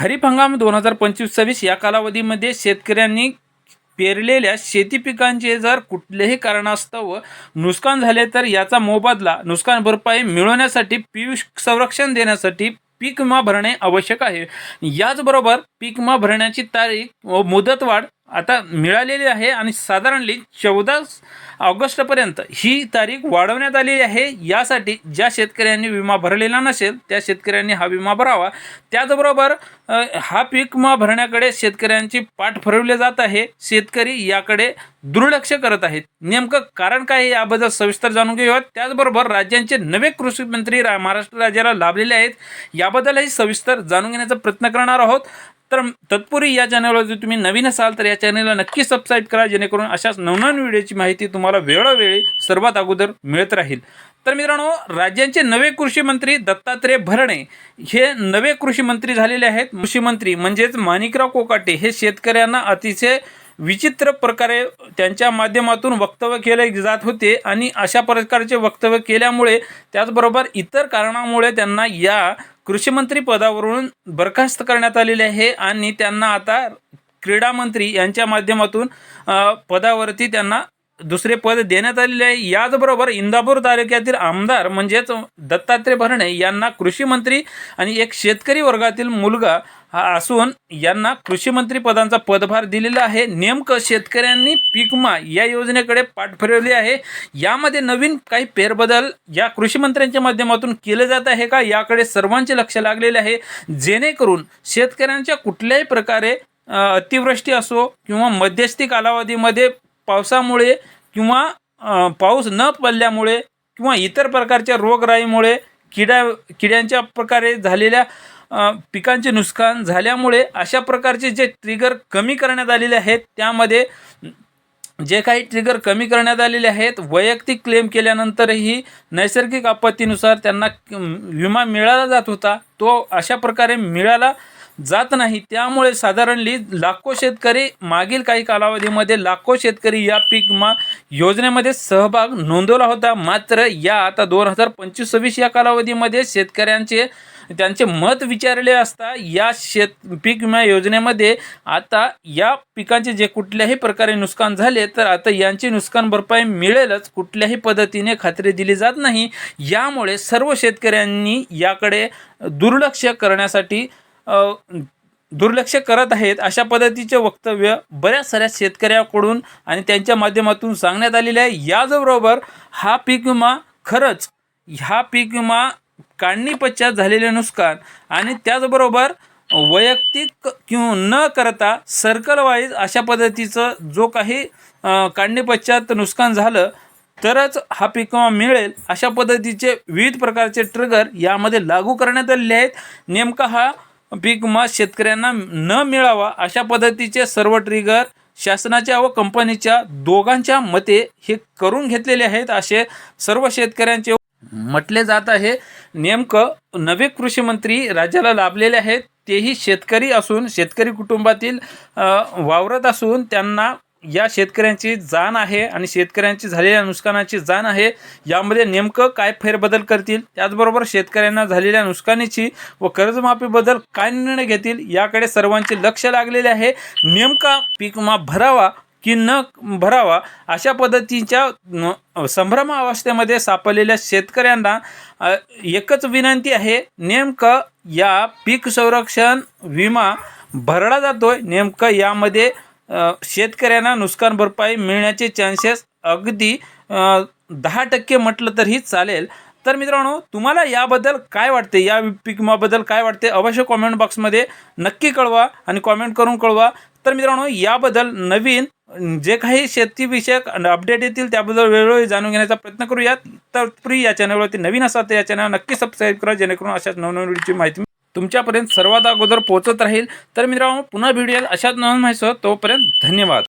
खरीप हंगाम दोन हजार पंचवीस सव्वीस या कालावधीमध्ये शेतकऱ्यांनी पेरलेल्या शेती पिकांचे जर कुठल्याही कारणास्तव नुकसान झाले तर याचा मोबदला नुकसान भरपाई मिळवण्यासाठी पीक संरक्षण देण्यासाठी पीक विमा भरणे आवश्यक आहे. याचबरोबर पीक विमा भरण्याची तारीख व मुदतवाढ आता मिळालेली आहे आणि साधारणली चौदा ऑगस्टपर्यंत ही तारीख वाढवण्यात आलेली आहे. यासाठी ज्या शेतकऱ्यांनी विमा भरलेला नसेल त्या शेतकऱ्यांनी हा विमा भरावा. त्याचबरोबर हा पीक विमा भरण्याकडे शेतकऱ्यांची पाठ फिरवली जात आहे. शेतकरी याकडे दुर्लक्ष करत आहेत. नेमकं कारण काय आहे याबद्दल सविस्तर जाणून घेऊयात. त्याचबरोबर राज्यांचे नवे कृषी मंत्री रा महाराष्ट्र राज्याला लाभलेले आहेत. याबद्दलही सविस्तर जाणून घेण्याचा प्रयत्न करणार आहोत. तर तत्पूर्वी या चॅनलवर जर तुम्ही नवीन असाल तर या चॅनलला नक्की सबस्क्राईब करा जेणेकरून अशाच नवनवीन व्हिडिओची माहिती तुम्हाला वेळोवेळी सर्वात अगोदर मिळत राहील. तर मित्रांनो राज्यांचे नवे कृषी मंत्री दत्तात्रय भरणे हे नवे कृषी मंत्री झालेले आहेत. कृषी मंत्री म्हणजेच माणिकराव कोकाटे हे शेतकऱ्यांना अतिशय विचित्र प्रकारे त्यांच्या माध्यमातून वक्तव्य केले जात होते आणि अशा प्रकारचे वक्तव्य केल्यामुळे त्याचबरोबर इतर कारणामुळे त्यांना या कृषीमंत्री पदावरून बरखास्त करण्यात आलेले आहे आणि त्यांना आता क्रीडा मंत्री यांच्या माध्यमातून पदावरती त्यांना दुसरे पद देण्यात आलेले आहे. याचबरोबर इंदापूर तालुक्यातील आमदार म्हणजेच दत्तात्रय भरणे यांना कृषी मंत्री आणि एक शेतकरी वर्गातील मुलगा हा असून यांना कृषी मंत्री पदांचा पदभार दिलेला आहे. नेमकं शेतकऱ्यांनी पीकमा या योजनेकडे पाठ फिरवली आहे. यामध्ये नवीन काही फेरबदल या कृषीमंत्र्यांच्या माध्यमातून केले जात आहे का? याकडे सर्वांचे लक्ष लागलेले आहे. जेणेकरून शेतकऱ्यांच्या कुठल्याही प्रकारे अतिवृष्टी असो किंवा मध्यस्थी कालावधीमध्ये पावसामुळे किंवा पाऊस न पडल्यामुळे किंवा इतर प्रकारच्या रोगराईमुळे किड्या किड्यांच्या प्रकारे झालेल्या पिकांचे नुकसान झाल्यामुळे अशा प्रकारचे जे ट्रिगर कमी करण्यात आलेले आहेत त्यामध्ये जे काही ट्रिगर कमी करण्यात आलेले आहेत वैयक्तिक क्लेम केल्यानंतरही नैसर्गिक आपत्तीनुसार त्यांना विमा मिळाला जात होता तो अशा प्रकारे मिळाला जात नाही. त्यामुळे साधारणली लाखो शेतकरी मागील काही कालावधीमध्ये लाखो शेतकरी या पीक विमा योजनेमध्ये सहभाग नोंदवला होता. मात्र या आता दोन हजार पंचवीस सव्वीस या कालावधीमध्ये शेतकऱ्यांचे त्यांचे मत विचारले असता या शेत पीक विमा योजनेमध्ये आता या पिकांचे जे कुठल्याही प्रकारे नुकसान झाले तर आता यांची नुकसान भरपाई मिळेलच. कुठल्याही पद्धतीने खात्री दिली जात नाही. यामुळे सर्व शेतकऱ्यांनी याकडे दुर्लक्ष करण्यासाठी दुर्लक्ष करत आहेत अशा पद्धतीचे वक्तव्य बऱ्याच साऱ्या शेतकऱ्याकडून आणि त्यांच्या माध्यमातून सांगण्यात आलेले आहे. याचबरोबर हा पीक विमा खरंच ह्या पीक विमा काढणी पश्चात झालेले नुकसान आणि त्याचबरोबर वैयक्तिक किंवा न करता सर्कल वाईज अशा पद्धतीचं जो काही काढणीपश्चात काढणी पश्चात नुकसान झालं तरच हा पीक विमा मिळेल अशा पद्धतीचे विविध प्रकारचे ट्रिगर यामध्ये लागू करण्यात आलेले आहेत. नेमका हा पीक विमा शेतकऱ्यांना न मिळावा अशा पद्धतीचे सर्व ट्रिगर शासनाच्या व कंपनीच्या दोघांच्या मते हे करून घेतलेले आहेत. असे सर्व शेतकऱ्यांचे म्हटले जात आहे. नेमकं नवे कृषी मंत्री राज्याला लाभलेले आहेत. तेही शेतकरी असून शेतकरी कुटुंबातील वावरत असून त्यांना या शेतकऱ्यांची जाण आहे आणि शेतकऱ्यांची झालेल्या नुकसानाची जाण आहे यामध्ये नेमकं काय फेरबदल करतील? त्याचबरोबर शेतकऱ्यांना झालेल्या नुकसानीची व कर्जमाफीबद्दल काय निर्णय घेतील? याकडे सर्वांचे लक्ष लागलेले आहे. नेमका पीक भरावा की न भरावा अशा पद्धतीच्या संभ्रम अवस्थेमध्ये सापडलेल्या शेतकऱ्यांना एकच विनंती आहे. नेमकं या पीक संरक्षण विमा भरला जातोय. नेमकं यामध्ये शेतकऱ्यांना नुकसान भरपाई मिळण्याचे चान्सेस अगदी दहा टक्के म्हटलं तरीही चालेल. तर मित्रांनो तुम्हाला याबद्दल काय वाटते? या पीक विमाबद्दल काय वाटते? अवश्य कॉमेंट बॉक्समध्ये नक्की कळवा आणि कॉमेंट करून कळवा. तर मित्रांनो याबद्दल नवीन जे काही शेतीविषयक अपडेट येतील त्याबद्दल वेळोवेळी जाणून घेण्याचा प्रयत्न करूयात. तर प्री या चॅनलवरती नवीन असा तर या चॅनल नक्की सबस्क्राईब करा जेणेकरून अशाच नवनवीन व्हिडिओची माहिती तुमच्यापर्यंत सर्वात अगोदर पोहोचत राहील. तर मित्रांनो पुन्हा भेटूयात अशाच नवीन माहिती तोपर्यंत धन्यवाद.